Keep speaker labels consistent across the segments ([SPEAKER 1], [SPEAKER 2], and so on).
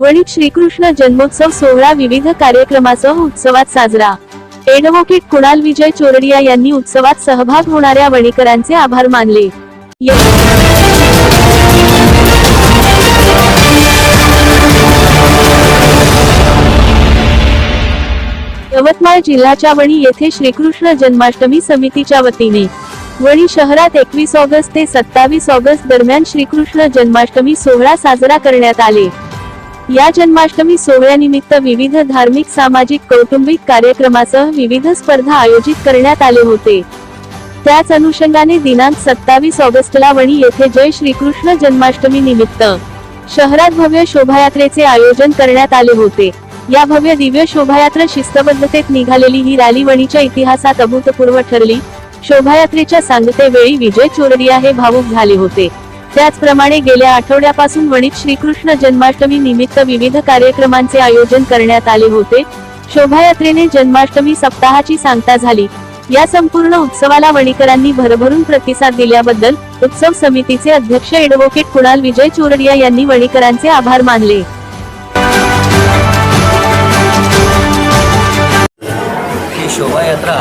[SPEAKER 1] वणीत श्रीकृष्ण जन्मोत्सव सोहळा विविध कार्यक्रमासह उत्सवात साजरा. एडव्होकेट कुणाल विजय चोरडिया यांनी उत्सवात सहभाग होणाऱ्या वणीकरांचे आभार मानले. यवतमाळ जिल्ह्याच्या वणी येथे श्रीकृष्ण जन्माष्टमी समितीच्या वतीने. वणी शहरात एकवीस ऑगस्ट ते सत्तावीस ऑगस्ट दरम्यान श्रीकृष्ण जन्माष्टमी सोहळा साजरा करण्यात आले. या जन्माष्टमी सोहळ्यानिमित्त विविध धार्मिक सामाजिक कौटुंबिक कार्यक्रमासह विविध स्पर्धा आयोजित करण्यात आले होते. त्याच अनुषंगाने दिनांक सत्तावीस ऑगस्टला वणी येथे जय श्रीकृष्ण जन्माष्टमी निमित्त शहरात भव्य शोभायात्रेचे आयोजन करण्यात आले होते. या भव्य दिव्य शोभायात्रा शिस्तबद्धतेत निघालेली ही रॅली वणीच्या इतिहासात अभूतपूर्व ठरली. शोभायात्रेच्या सांगतेवेळी विजय चोरडिया हे भावुक झाले होते. त्याचप्रमाणे गेल्या आठवड्यापासून वणिक श्रीकृष्ण जन्माष्टमी निमित्त विविध कार्यक्रमांचे आयोजन करण्यात आले होते. शोभायात्रेने जन्माष्टमी सप्ताहाची सांगता झाली. या संपूर्ण उत्सवाला वणीकरांनी भरभरून प्रतिसाद दिल्याबद्दल उत्सव समितीचे अध्यक्ष एडव्होकेट कुणाल विजय चोरडिया यांनी वणीकरांचे आभार मानले.
[SPEAKER 2] शोभायात्रा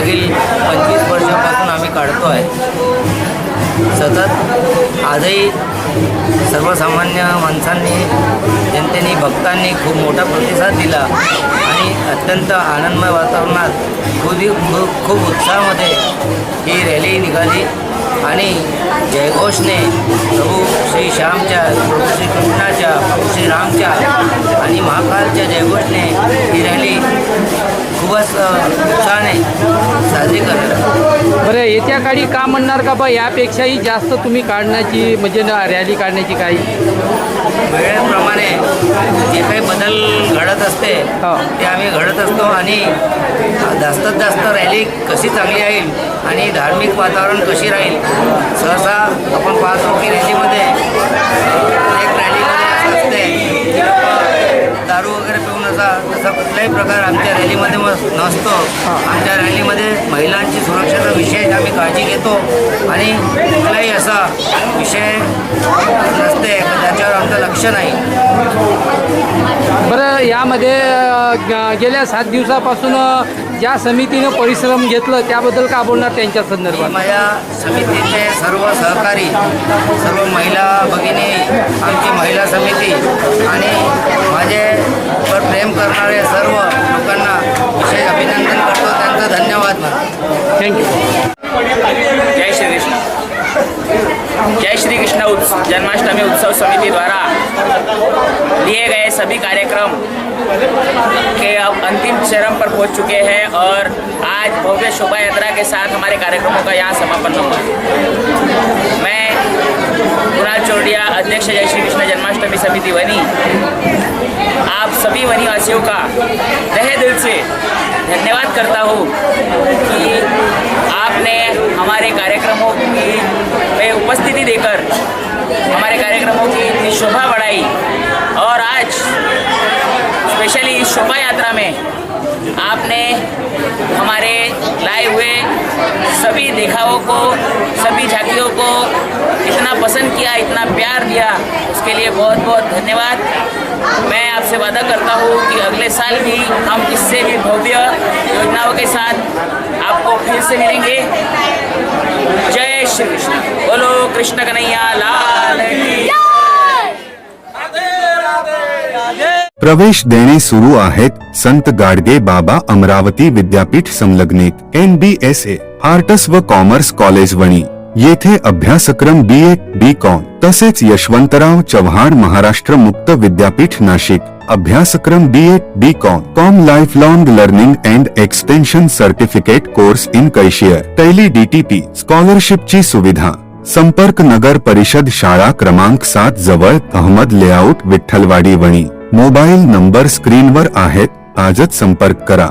[SPEAKER 2] मागील पंचवीस वर्षापासून आम्ही काढतो आहे सतत आजही सर्वसामान्य माणसांनी जनतेने भक्तांनी खूप मोठा प्रतिसाद दिला आणि अत्यंत आनंदमय वातावरणात खूप खूप उत्साहामध्ये ही रॅली निघाली आणि जयघोषने प्रभू श्री श्यामच्या प्रभू श्री कृष्णाच्या प्रभू श्रीरामच्या आणि महाकालच्या जयघोषने ही रॅली खूपच उत्साहाने
[SPEAKER 3] बरं येत्या काळी का म्हणणार का बा यापेक्षाही जास्त तुम्ही काढण्याची म्हणजे ना रॅली काढण्याची काही
[SPEAKER 2] वेळेप्रमाणे जे काही बदल घडत असते
[SPEAKER 3] हो.
[SPEAKER 2] ते आम्ही घडत असतो आणि जास्तीत जास्त रॅली कशी चांगली राहील आणि धार्मिक वातावरण कशी राहील सहसा आपण पाहतो की रॅलीमध्ये असा तसा कुठलाही प्रकार आमच्या रॅलीमध्ये मग नसतो. आमच्या रॅलीमध्ये महिलांची सुरक्षेचा विशेष आम्ही काळजी घेतो. आणि कुठलाही असा विषय नसते त्याच्यावर आमचं लक्ष नाही.
[SPEAKER 3] बरं यामध्ये गेल्या सात दिवसापासून ज्या समितीनं परिश्रम घेतलं त्याबद्दल का बोलणार त्यांच्या संदर्भात?
[SPEAKER 2] माझ्या समितीचे सर्व सहकारी सर्व महिला भगिनी आमची महिला समिती आणि
[SPEAKER 4] समिति द्वारा लिए गए सभी कार्यक्रम के अब अंतिम चरण पर पहुँच चुके हैं और आज भव्य शोभा यात्रा के साथ हमारे कार्यक्रमों का यहाँ समापन हुआ मैं कुणाल चोरडिया अध्यक्ष जय श्री कृष्ण जन्माष्टमी समिति वनी, आप सभी वनीवासियों का तहे दिल से धन्यवाद करता हूँ कि आपने हमारे कार्यक्रमों की में उपस्थिति देकर हमारे कार्यक्रमों की इतनी बढ़ाई और आज स्पेशली इस शोभा यात्रा में आपने हमारे लाए हुए सभी दिखावों को, सभी झांकियों को इतना पसंद किया, इतना प्यार दिया। उसके लिए बहुत बहुत धन्यवाद। मैं आपसे वादा करता हूँ कि अगले साल भी हम इससे भी भव्य योजनाओं के साथ आपको फिर से मिलेंगे। जय श्री कृष्ण। बोलो, कृष्ण कन्हैया, लाल की
[SPEAKER 5] प्रवेश देणे सुरू आहेत संत गाडगे बाबा अमरावती विद्यापीठ संलग्नित N B S A arts व कॉमर्स कॉलेज वणी. येथे अभ्यासक्रम बी ए बी कॉम तसेच यशवंतराव चव्हाण महाराष्ट्र मुक्त विद्यापीठ नाशिक. अभ्यासक्रम B A B com com life long learning and extension certificate course in cashier Tally DTP स्कॉलरशिपची सुविधा. संपर्क नगर परिषद शाळा क्रमांक सात जवळ Ahmad layout Vitthalwadi Wani. Mobile number स्क्रीनवर आहेत आजच संपर्क करा.